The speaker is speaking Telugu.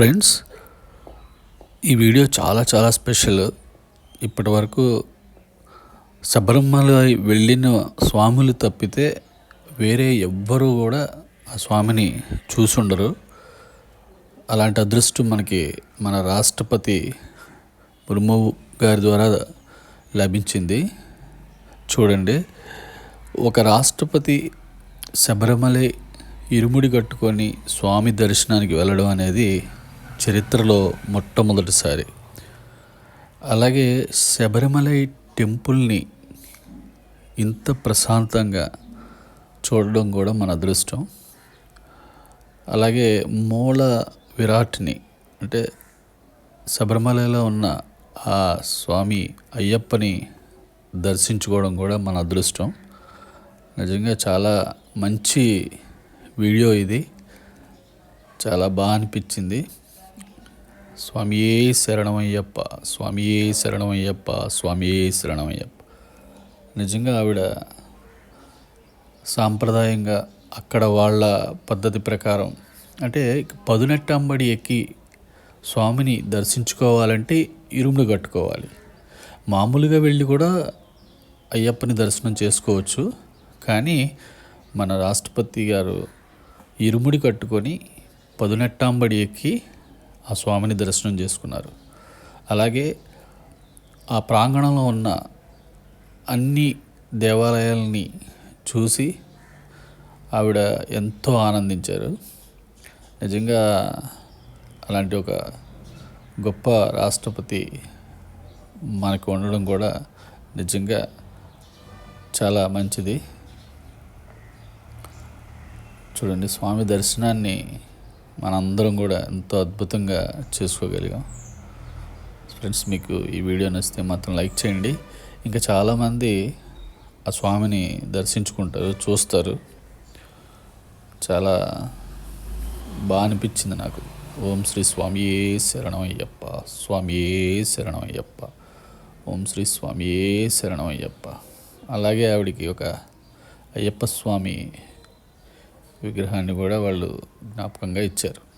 ఫ్రెండ్స్ ఈ వీడియో చాలా చాలా స్పెషల్. ఇప్పటి వరకు శబరిమల వెళ్ళిన స్వాములు తప్పితే వేరే ఎవ్వరూ కూడా ఆ స్వామిని చూసుండరు. అలాంటి అదృష్టం మనకి మన రాష్ట్రపతి ముర్ము గారి ద్వారా లభించింది. చూడండి ఒక రాష్ట్రపతి శబరిమల ఇరుముడి కట్టుకొని స్వామి దర్శనానికి వెళ్ళడం అనేది చరిత్రలో మొట్టమొదటిసారి. అలాగే శబరిమలై టెంపుల్ని ఇంత ప్రశాంతంగా చూడడం కూడా మన అదృష్టం. అలాగే మూల విరాట్ని అంటే శబరిమలలో ఉన్న ఆ స్వామి అయ్యప్పని దర్శించుకోవడం కూడా మన అదృష్టం. నిజంగా చాలా మంచి వీడియో ఇది. చాలా బాగా అనిపించింది. స్వామియే శరణమయ్యప్ప స్వామియే శరణమయ్యప్ప స్వామియే శరణమయ్యప్ప. నిజంగా ఆవిడ సాంప్రదాయంగా అక్కడ వాళ్ళ పద్ధతి ప్రకారం అంటే పదునెట్టంబడి ఎక్కి స్వామిని దర్శించుకోవాలంటే ఇరుముడు కట్టుకోవాలి. మామూలుగా వెళ్ళి కూడా అయ్యప్పని దర్శనం చేసుకోవచ్చు. కానీ మన రాష్ట్రపతి గారు ఇరుముడి కట్టుకొని పదునెట్టాంబడి ఎక్కి ఆ స్వామిని దర్శనం చేసుకున్నారు. అలాగే ఆ ప్రాంగణంలో ఉన్న అన్ని దేవాలయాలని చూసి ఆవిడ ఎంతో ఆనందించారు. నిజంగా అలాంటి ఒక గొప్ప రాష్ట్రపతి మనకు ఉండడం కూడా నిజంగా చాలా మంచిది. చూడండి స్వామి దర్శనాన్ని మనందరం కూడా ఎంతో అద్భుతంగా చేసుకోగలిగాం. ఫ్రెండ్స్ మీకు ఈ వీడియో నచ్చితే మాత్రం లైక్ చేయండి. ఇంకా చాలామంది ఆ స్వామిని దర్శించుకుంటారు చూస్తారు. చాలా బాగా అనిపించింది నాకు. ఓం శ్రీ స్వామి శరణం అయ్యప్ప స్వామి శరణం అయ్యప్ప ఓం శ్రీ స్వామి శరణం అయ్యప్ప అలాగే ఆవిడికి ఒక అయ్యప్ప స్వామి విగ్రహాన్ని కూడా వాళ్ళు జ్ఞాపకంగా ఇచ్చారు.